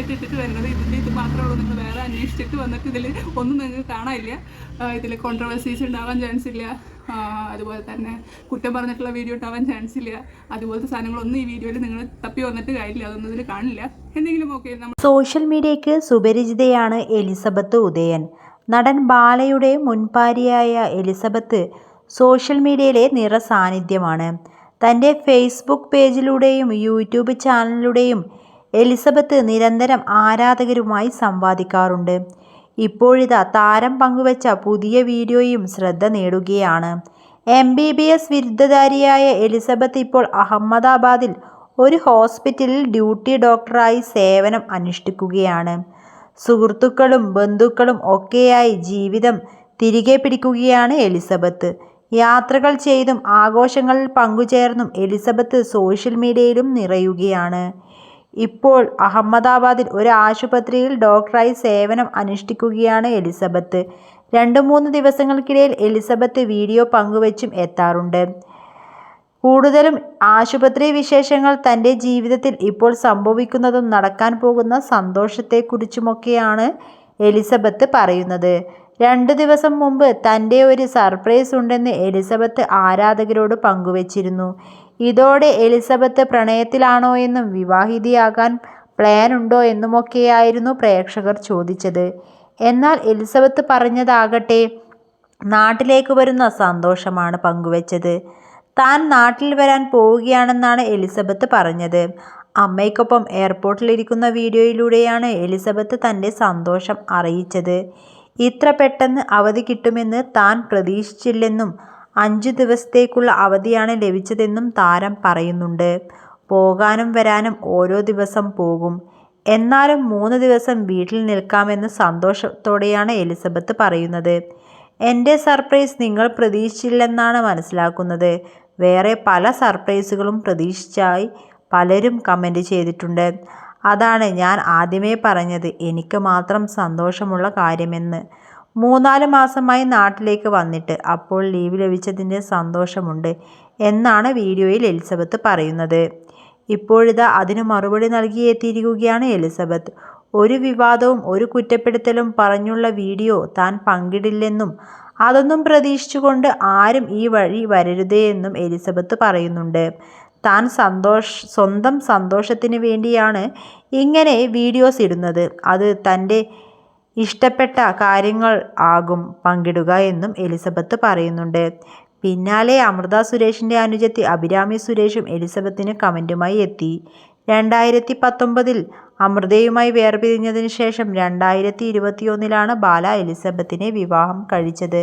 ആയിട്ട് ഇട്ടിട്ട് വരുന്നത്. ഇതിന്റെ ഇത് മാത്രമേ ഉള്ളൂ. നിങ്ങൾ വേറെ അന്വേഷിച്ചിട്ട് വന്നിട്ട് ഇതിൽ ഒന്നും നിങ്ങൾക്ക് കാണാനില്ല. ഇതിൽ കോൺട്രവേഴ്സീസ് ഉണ്ടാവാൻ ചാൻസ് ഇല്ല. അതുപോലെ തന്നെ കുറ്റം പറഞ്ഞിട്ടുള്ള വീഡിയോ ഉണ്ടാവാൻ ചാൻസ് ഇല്ല. അതുപോലത്തെ സാധനങ്ങളൊന്നും ഈ വീഡിയോയിൽ നിങ്ങൾ തപ്പി വന്നിട്ട് കാര്യമില്ല. അതൊന്നും ഇതിൽ കാണില്ല. എന്തെങ്കിലും ഓക്കെ സോഷ്യൽ മീഡിയയ്ക്ക് സുപരിചിതയാണ് എലിസബത്ത് ഉദയൻ. നടൻ ബാലയുടെ മുൻപാരിയായ എലിസബത്ത് സോഷ്യൽ മീഡിയയിലെ നിറസാന്നിധ്യമാണ്. തന്റെ ഫേസ്ബുക്ക് പേജിലൂടെയും യൂട്യൂബ് ചാനലിലൂടെയും എലിസബത്ത് നിരന്തരം ആരാധകരുമായി സംവാദിക്കാറുണ്ട്. ഇപ്പോഴിതാ താരം പങ്കുവച്ച പുതിയ വീഡിയോയും ശ്രദ്ധ നേടുകയാണ്. എം ബി ബി എസ് ബിരുദധാരിയായ എലിസബത്ത് ഇപ്പോൾ അഹമ്മദാബാദിൽ ഒരു ഹോസ്പിറ്റലിൽ ഡ്യൂട്ടി ഡോക്ടറായി സേവനം അനുഷ്ഠിക്കുകയാണ്. സുഹൃത്തുക്കളും ബന്ധുക്കളും ഒക്കെയായി ജീവിതം തിരികെ പിടിക്കുകയാണ് എലിസബത്ത്. യാത്രകൾ ചെയ്തും ആഘോഷങ്ങളിൽ പങ്കുചേർന്നും എലിസബത്ത് സോഷ്യൽ മീഡിയയിലും നിറയുകയാണ്. ഇപ്പോൾ അഹമ്മദാബാദിൽ ഒരു ആശുപത്രിയിൽ ഡോക്ടറായി സേവനം അനുഷ്ഠിക്കുകയാണ് എലിസബത്ത്. രണ്ട് മൂന്ന് ദിവസങ്ങൾക്കിടയിൽ എലിസബത്ത് വീഡിയോ പങ്കുവച്ചും എത്താറുണ്ട്. കൂടുതലും ആശുപത്രി വിശേഷങ്ങൾ തന്റെ ജീവിതത്തിൽ ഇപ്പോൾ സംഭവിക്കുന്നതും നടക്കാൻ പോകുന്ന സന്തോഷത്തെക്കുറിച്ചുമൊക്കെയാണ് എലിസബത്ത് പറയുന്നത്. രണ്ട് ദിവസം മുമ്പ് തന്റെ ഒരു സർപ്രൈസ് ഉണ്ടെന്ന് എലിസബത്ത് ആരാധകരോട് പങ്കുവച്ചിരുന്നു. ഇതോടെ എലിസബത്ത് പ്രണയത്തിലാണോ എന്നും വിവാഹിതയാകാൻ പ്ലാൻ ഉണ്ടോ എന്നുമൊക്കെയായിരുന്നു പ്രേക്ഷകർ ചോദിച്ചത്. എന്നാൽ എലിസബത്ത് പറഞ്ഞതാകട്ടെ നാട്ടിലേക്ക് വരുന്ന സന്തോഷമാണ് പങ്കുവച്ചത്. താൻ നാട്ടിൽ വരാൻ പോവുകയാണെന്നാണ് എലിസബത്ത് പറഞ്ഞത്. അമ്മയ്ക്കൊപ്പം എയർപോർട്ടിലിരിക്കുന്ന വീഡിയോയിലൂടെയാണ് എലിസബത്ത് തന്റെ സന്തോഷം അറിയിച്ചത്. ഇത്ര പെട്ടെന്ന് അവധി കിട്ടുമെന്ന് താൻ പ്രതീക്ഷിച്ചില്ലെന്നും അഞ്ചു ദിവസത്തേക്കുള്ള അവധിയാണ് ലഭിച്ചതെന്നും താരം പറയുന്നുണ്ട്. പോകാനും വരാനും ഓരോ ദിവസം പോകും. എന്നാലും മൂന്ന് ദിവസം വീട്ടിൽ നിൽക്കാമെന്ന് സന്തോഷത്തോടെയാണ് എലിസബത്ത് പറയുന്നത്. എന്റെ സർപ്രൈസ് നിങ്ങൾ പ്രതീക്ഷിച്ചില്ലെന്നാണ് മനസ്സിലാക്കുന്നത്. വേറെ പല സർപ്രൈസുകളും പ്രതീക്ഷിച്ചായി പലരും കമന്റ് ചെയ്തിട്ടുണ്ട്. അതാണ് ഞാൻ ആദ്യമേ പറഞ്ഞത്. എനിക്ക് മാത്രം സന്തോഷമുള്ള കാര്യമെന്ന്. മൂന്നാൽ മാസമായി നാട്ടിലേക്ക് വന്നിട്ട് അപ്പോൾ ലീവ് ലഭിച്ചതിന്റെ സന്തോഷമുണ്ട് എന്നാണ് വീഡിയോയിൽ എലിസബത്ത് പറയുന്നത്. ഇപ്പോഴിതാ അതിന് മറുപടി നൽകി എത്തിയിരിക്കുകയാണ് എലിസബത്ത്. ഒരു വിവാദവും ഒരു കുറ്റപ്പെടുത്തലും പറഞ്ഞുള്ള വീഡിയോ താൻ പങ്കിടില്ലെന്നും അതൊന്നും പ്രതീക്ഷിച്ചുകൊണ്ട് ആരും ഈ വഴി വരരുതേ എന്നും എലിസബത്ത് പറയുന്നുണ്ട്. താൻ സന്തോഷ സ്വന്തം സന്തോഷത്തിന് വേണ്ടിയാണ് ഇങ്ങനെ വീഡിയോസ് ഇടുന്നത്. അത് തന്റെ ഇഷ്ടപ്പെട്ട കാര്യങ്ങൾ ആകും പങ്കിടുക എന്നും എലിസബത്ത് പറയുന്നുണ്ട്. പിന്നാലെ അമൃത സുരേഷിന്റെ അനുജത്തി അഭിരാമി സുരേഷും എലിസബത്തിന് കമന്റുമായി എത്തി. രണ്ടായിരത്തി പത്തൊമ്പതിൽ അമൃതയുമായി വേർപിരിഞ്ഞതിന് ശേഷം രണ്ടായിരത്തി ഇരുപത്തിയൊന്നിലാണ് ബാല എലിസബത്തിനെ വിവാഹം കഴിച്ചത്.